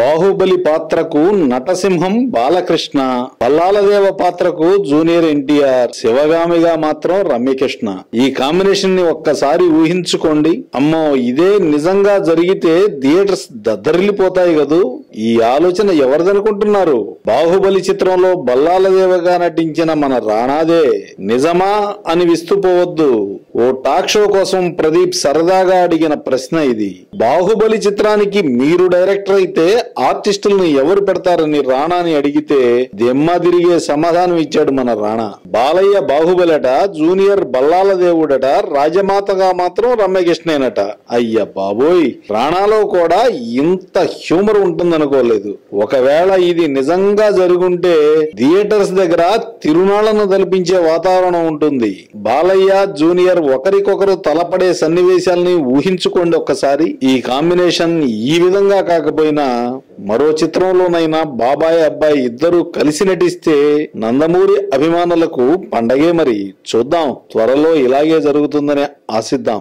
బాహుబలి పాత్రకు నటసింహం బాలకృష్ణ పల్లాలదేవ పాత్రకు జూనియర్ ఎన్టీఆర్ శివగామిగా మాత్రం రమ్యకృష్ణ. ఈ కాంబినేషన్ని ఒక్కసారి ఊహించుకోండి. అమ్మో ఇదే నిజంగా జరిగితే థియేటర్స్ దద్దరిల్లిపోతాయి కదూ? ఈ ఆలోచన ఎవరిదనుకుంటున్నారు? బాహుబలి చిత్రంలో బల్లాలదేవగా నటించిన మన రాణాదే నిజమా అని విస్తుపోవద్దు. ఓ టాక్ షో కోసం ప్రదీప్ సరదాగా అడిగిన ప్రశ్న ఇది. బాహుబలి చిత్రానికి మీరు డైరెక్టర్ అయితే ఆర్టిస్టులను ఎవరు పెడతారని రాణాని అడిగితే దెమ్మ తిరిగే సమాధానం ఇచ్చాడు మన రాణా. బాలయ్య బాహుబలట జూనియర్ బల్లాల దేవుడట రాజమాతగా మాత్రం రమ్యకృష్ణేనట అయ్య బాబోయ్! రాణాలో కూడా ఇంత హ్యూమర్ ఉంటుందనుకోలేదు. ఒకవేళ ఇది నిజంగా జరుగుంటే థియేటర్స్ దగ్గర తిరునాళ్ళను తలపించే వాతావరణం ఉంటుంది. బాలయ్య జూనియర్ ఒకరికొకరు తలపడే సన్నివేశాల్ని ఊహించుకోండి ఒక్కసారి. ఈ కాంబినేషన్ ఈ విధంగా కాకపోయినా మరో చిత్రంలోనైనా బాబాయ్ అబ్బాయి ఇద్దరు కలిసి నటిస్తే నందమూరి అభిమానులకు పండగే మరి. చూద్దాం త్వరలో ఇలాగే జరుగుతుందని ఆశిద్దాం.